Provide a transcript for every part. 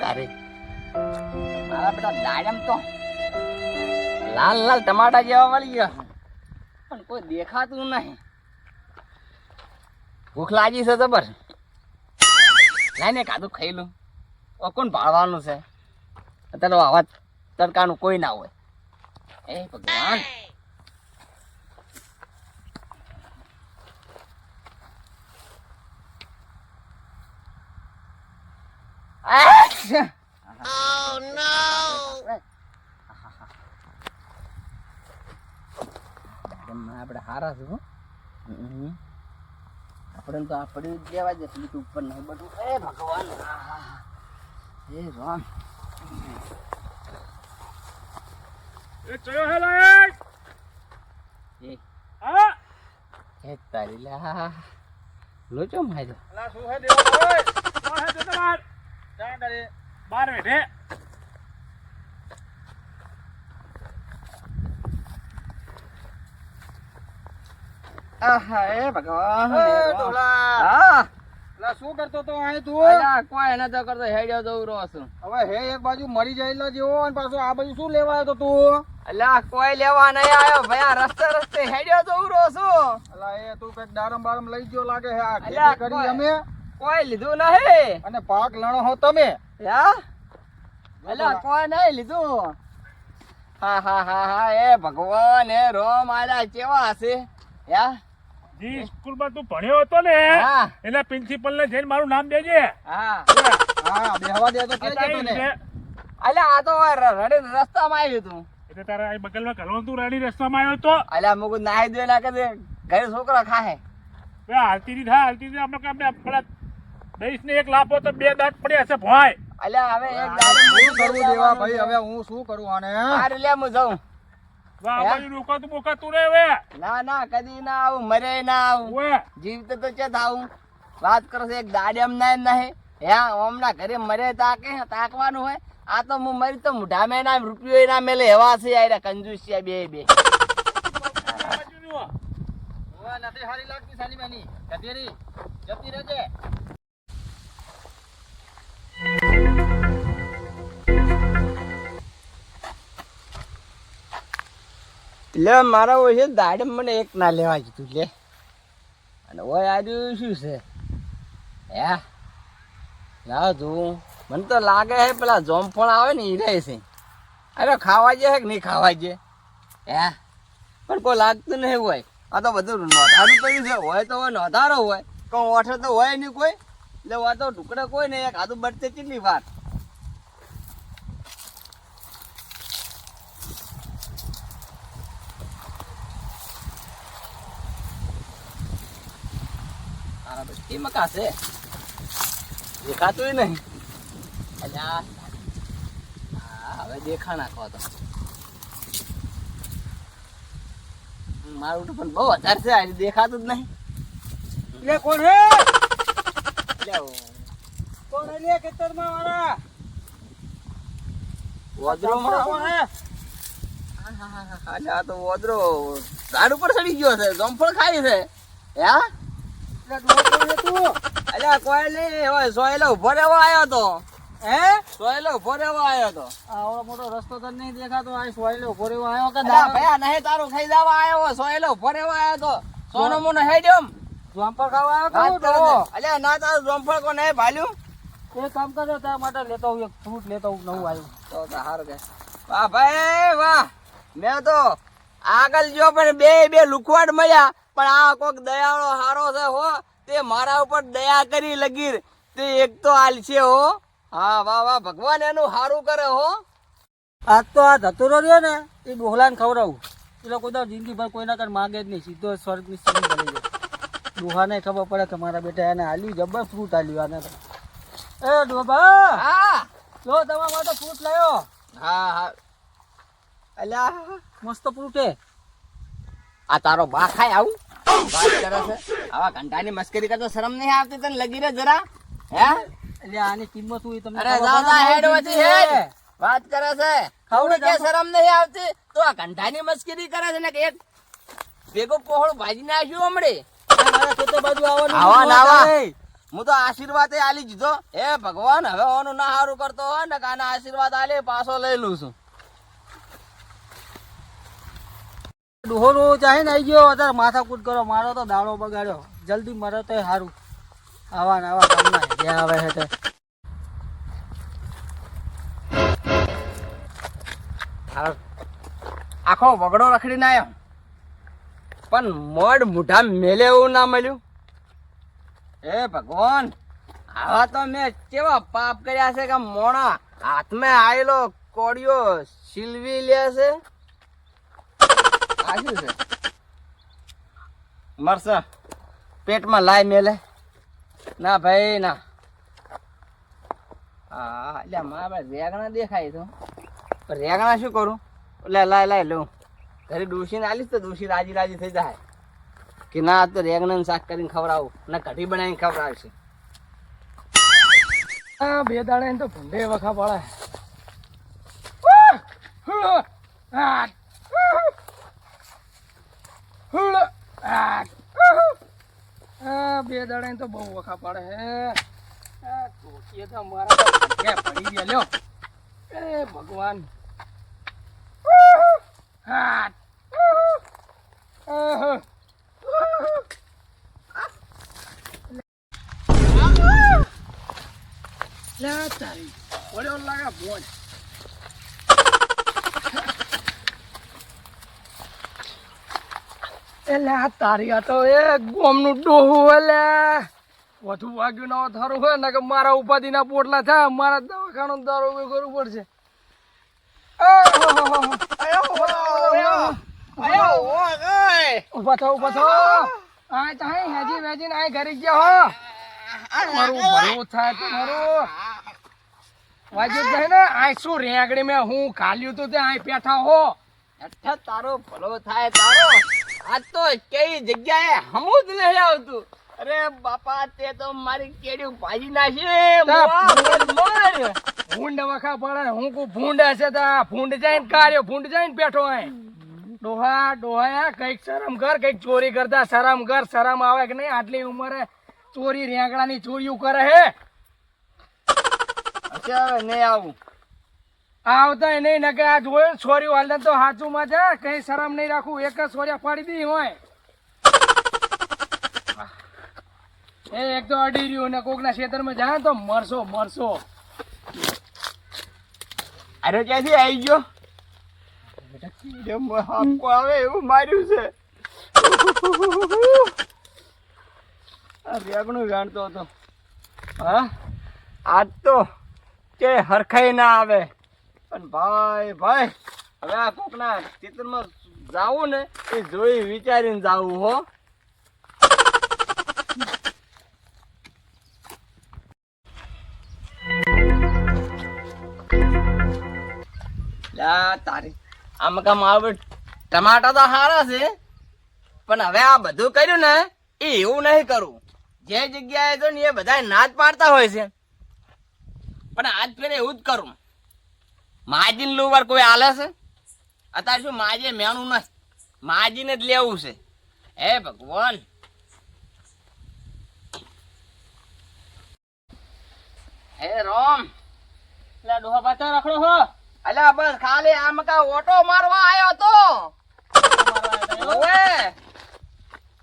તારે. મારા તો લાલ લાલ ટમાટા જેવા મળી ગયા. પણ કોઈ દેખાતું નહીં. ભૂખ લાગી છે જબર. લાઈને કાદું ખાઈ લઉં. કોણ ભાળવાનું છે? અત્યારે આવા તડકાનું કોઈ ના હોય. એ ભગવાન. Ah! no! આપણે હારા છે. આપણે તો આપણે લેવા જશે બીજું ઉપર નહીં બધું. એ ભગવાન. એ રામ. એ ચયો હે લાયક એ. હા. એ તારી લા. લોચો માર્યો. લા શું હે દેવો ઓય કોણ હે કરે બાર બેઠે આહા ભગવાન. હા અલા શું કરતો તો અહીં તું? અલા, કોઈ નતો કરતો હેડ્યો જવું રહો છું હવે હે એક બાજુ મરી જાયેલા જેવો અને પાછો આ બાજુ શું લેવા આવ્યો તો તું? અલા કોઈ લેવા નહીં આવ્યો ભાઈ આ રસ્તે રસ્તે હેડ્યો જવું રહો છું અલા એ તું કંઈક દારમ બારમ લઈ ગયો લાગે હે આ ખેતી કરી અમે? કોઈ લીધું નહીં. અને પાક લણો હો તમે. યા? અલા કોઈ નહીં લીધું. હા હા હા હા એ ભગવાન એ રોમ આલા કેવા હશે? યા? જી સ્કૂલમાં તું ભણ્યો હતો ને હા. એના પ્રિન્સિપલ ને જઈને મારું નામ દેજે. હા. હા બેહવા દે તો કે તને એટલે- અલ્યા આ તો રડે રસ્તામાં આવ્યું તું. એટલે તારા આ બગલમાં કલવંતુ તું રસ્તા રસ્તામાં આવ્યો તો અલ્યા મુકુ નાહી દે ના કે ઘરે છોકરા ખાહે. બે હાલતી ની થાય હાલતી ની આપણે કામ પેલા દઈશ ને એક લાપો તો બે દાંત પડ્યા છે ભાઈ. અલ્યા હવે એક શું કરવું દેવા ભાઈ? હવે હું શું કરું આને? આરે લે હું જાઉં. વાહ ભાઈ રોકાતું બોકાતું રે હવે. ના ના કદી ના આવું મરે ના આવું. જીવતો તો વાત કરો છો એક દાડમ ના નહીં. હે ઓમના ઘરે મરે તાકે તાકવાનું હોય. આ તો હું મરી તો મુઢામે ના રૂપિયો ના મેલે એવા છે યાર કંજૂસ છે બે. બે નથી હારી લાગતી સાની માની કધેરી જતી રહેજે. લે, મારા હોય છે, દાડે મને એક ના લેવા કીધું લે. અને ઓય આજુ શું છે? હે? લાવ તું મને તો લાગે છે, પેલા જોમફળ આવે ને ઈ રહે છે. અરે ખાવા જે કે નહીં ખાવા જે? હે? પણ કોઈ લાગતું નહીં હોય. આ તો બધું નોંધારું કર્યું છે. હોય તો હોય નોંધારો હોય. કોઈ ઓઠે તો હોય નહીં કોઈ. એટલે હોય તો ટુકડે કોઈ નહીં. એક આદુ બટતે કેટલી વાર? બધી મકા છે દેખાતું નહીં. અલ્યા. હવે દેખા નાખો તો. મારું તો પણ બહુ વધારે છે આજે દેખાતું જ નહીં. લે કોણ હે? કોણ લે ખેતરમાં? મારા વોદરોમાં કોણ હે અલ્યા, આ તો વોદરો. ઝાડ ઉપર ચડી ગયો છે જમફળ ખાય છે. હે અલ્યા કોઈ નહીં. હવે સોયલો ઊભો રહેવા આવ્યો તો. હે? સોયલો ઊભો રહેવા આવ્યો તો. આવડો મોટો રસ્તો તને નહીં દેખાતો આ સોયલો ઊભો રહ્યો આવ્યો કે અલ્યા, ભયા નહીં તારું ખાઈ જવા આવ્યો. સોયલો ઊભો રહેવા આવ્યો તો. સોનો મોનો હેડ્યો જોમ્પર ખાવા આવ્યો. અલ્યા ના તારું જોમફળ કોને ભાલ્યું. એ કામ કરજો તારા માટે લેતો હું એક ફ્રૂટ લેતો આવું નવું આવ્યું તો સારું કે. વાહ ભાઈ વાહ. મેં તો આગળ જો પણ બે બે લુખવાડ મળ્યા. પણ આ કોક દયાળો હારો છે હો તે મારા ઉપર દયા કરી લગીર. તે એક તો આલશે હો. હા વાહ વાહ ભગવાન એનું હારું કરે હો. આજ તો આ ધતુરો રહ્યો ને એ ડોહલાને ખવડાવું. એટલે કોઈ તો જિંદગીભર કોઈના કર માંગે જ નહીં સીધો સ્વર્ગની સ્થિતિ કરી જાય ડોહાને ખબર પડે કે મારા બેટા એને હાલ્યું જબર ફ્રૂટ હાલ્યું આને. એ ડોબા હા. જો તમારા માટે ફ્રૂટ લાવ્યો. હા હા. અલ્યા. મસ્ત ફ્રૂટ હે આ તારો બા ખાય આવું? વાત કરે છે આવા ઘંટાની મસ્કરી કરતો શરમ નહીં આવતી તને લગી રે જરા હે એટલે આની કિંમત શું તમને અરે દાદા હેડ વધી હેડ વાત કરે છે ખાવડે કે શરમ નહીં આવતી તો આ ઘંટાની મસ્કરી કરે છે ને કે એક ભેગો પહોળ ભાજી નાખ્યો હમણે આવા નથી ને આવા. વધારે. હું તો આશીર્વાદ આલી દીધો હે ભગવાન હવે ઓનું ના સારું કરતો હોય ને કાના આશીર્વાદ આલે પાછો લઈ લઉં છું ડોહોરો ચાહે ને આઈ ગયો અત્યારે માથાકૂટ કરો મારો તો દાડો બગાડ્યો. જલ્દી મરે તો સારું આવા ને આવા કામના જ્યાં આવે છે તે. આખો વગડો રખડીને આવ્યો પણ મોડ મુઠા મેલે એવું ના મળ્યું? હે ભગવાન આવા તો મેં કેવા પાપ કર્યા છે કે મોણા હાથમાં આવેલો કોડિયો સિલવી લે છે? મરસા પેટમાં લાય મેલે. ના ભાઈ, ના. હા, એટલે મારા રેગણા દેખાય તો રેગણા શું કરું? એટલે લાય લાય, લઉં. ઘરે ડોસીને આલીશ તો ડોસી રાજી રાજી થઈ જાય. કે ના તો રેગણાને શાક કરીને ખવડાવું. ના કઢી બનાવીને ખવડાવશે. આ બે દાડા તો ભૂંડે વખા પડે આ બે દાડા તો બહુ વખા પડે હે. ટોકીએ તો મારા પડી ગયા? લ્યો. એ ભગવાન. હા. લાગે ભોજ એટલે આ તારી આ તો એ ગોમનું ડોહું એટલે વધુ વાગ્યું ના થારું હોય ને કે મારા ઉપાધિના પોટલા થાય મારા દવાખાનું દારૂ કરવું પડશે. ઊભા થો ઊભા થો. આય તાય હેજી વેજી ને આય ઘરે ગયા હો. મારું ભલું થાય તમારું વાજુ જાય ને? આય શું રેગડી મેં હું ખાલ્યું તું તે આય પેઠા હો. અચ્છા તારો ભલો થાય તારો. આ તો કઈ જગ્યાએ હમું જ નહીં આવતું. અરે બાપા તે તો મારી કેડી ભાજી નાખી. ભૂંડ વખા પડે હું કુ ભૂંડ હશે તા ભૂંડ જઈને કાર્યો ભૂંડ જઈને બેઠો અહીં. ડોહા ડોહા કંઈક શરમ કર કંઈક ચોરી કરતા શરમ કર શરમ આવે કે નહીં? આટલી ઉંમરે ચોરી રેંગડાની ચોરીઓ કરે હે? અચ્છા નહીં આવું. આવતા નહીં ન કે આ જોયું છોરી વાલને તો હાચું માં છે, કઈ શરમ નહીં રાખું, એક જ છોરિયા પાડી દી હોય. એ એક તો અડી રહ્યું ને કોકના ખેતરમાં જાય તો મરશો મરશો. અરે ક્યાંથી આવી ગયો? જેમ આપકો આવે એવું માર્યું છે. આ રેગણું જાણતો હતો. હા? આજ તો કે હરખાઈ ના આવે. પણ ભાઈ ભાઈ, હવે આ કોકના ચિત્રમાં જાવું ને એ જોઈ વિચારીને જાવું હો. તારી આમ કામ આવે. ટમાટા તો સારા છે, પણ હવે આ બધું કર્યું ને, એ એવું નહીં કરું. જે જગ્યાએ જો ને એ બધા ના જ પાડતા હોય છે. પણ આજ ફેરે એવું જ કરું. માજીને લુવાર કોઈ આલે છે? અત્યારે શું માજે મેણું નથી માજીને જ લેવું છે. હે ભગવાન. હે રોમ. એટલે ડોહા પાછા રખડો હો. અલ્યા બસ ખાલી આમ કા ઓટો મારવા આવ્યો તો. ઓએ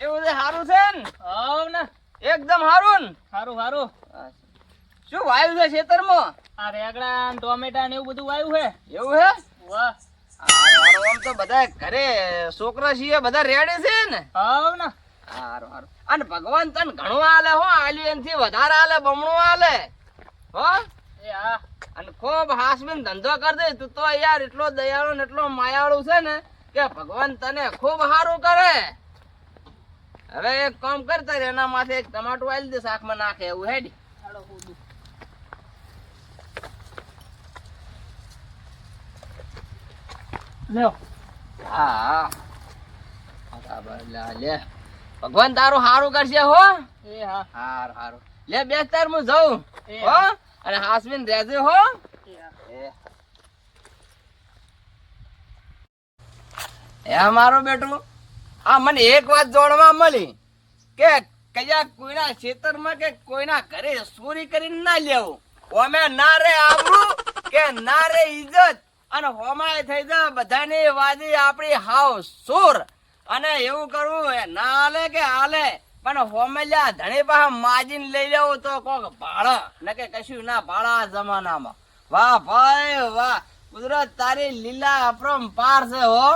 એવું છે સારું છે ને? હવ ને. એકદમ સારું ને? સારું સારું શું વાયુ છે ખેતરમાં? આ રેગડા ને ટોમેટા ને એવું બધું વાયું હે? એવું હે? વાહ. હારું, હારું, આમ તો બધા ઘરે છોકરા છીએ બધા રેડે છે ને? હવ ને. હારું હારું. અને ભગવાન તને ઘણું આલે હો આલ્યું એનથી વધારે આલે બમણું આલે. હો? એ હા. અને ખૂબ હાસબીન ધંધો કર દે તું તો યાર એટલો દયાળુ ને એટલો માયાળુ છે ને કે ભગવાન તને ખૂબ સારું કરે. હવે એક કામ કરતા રે એના માથે એક ટમાટું આલી દે શાકમાં નાખે એવું હેડી ચાલો કૂદું. લ્યો. હા. લે ભગવાન તારું સારું કરશે હો. એ હા. હારું હારું. લે બે તાર હું જઉં. હો? અને હાસમીન રહેજે હો. એ મારો બેટું. આ મને એક વાત જોડવા મળી કે કયા કોઈના ખેતરમાં કે કોઈના ઘરે ચોરી કરીને ના લેવું. ઓમે ના રે આવરું કે ના રે ઇજ્જત અને હોમાય થઈ જાય બધાની વાજી આપણી હાવ સુર. અને એવું કરવું ના હાલે કે હાલે, પણ હોમેલ્યા ધણી પાસે માજીન લઈ જવું તો કોક ભાડા. ને કે કશું ના ભાડા જમાનામાં. વાહ ભાઈ, વાહ. કુદરત તારી લીલા અપરમ પાર છે હો.